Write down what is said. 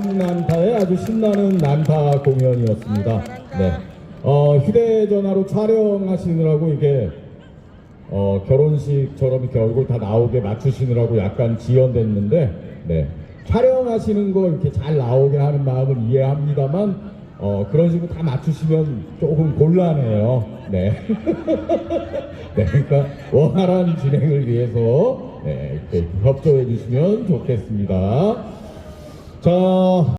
좋은 난타의 아주 신나는 난타 공연이었습니다. 네. 어, 휴대전화로 촬영하시느라고 이게 어, 결혼식처럼 이렇게 얼굴 다 나오게 맞추시느라고 약간 지연됐는데 네. 촬영하시는 거 이렇게 잘 나오게 하는 마음을 이해합니다만 어, 그런 식으로 다 맞추시면 조금 곤란해요. 네. 네. 그러니까 원활한 진행을 위해서 네, 협조해 주시면 좋겠습니다. 走。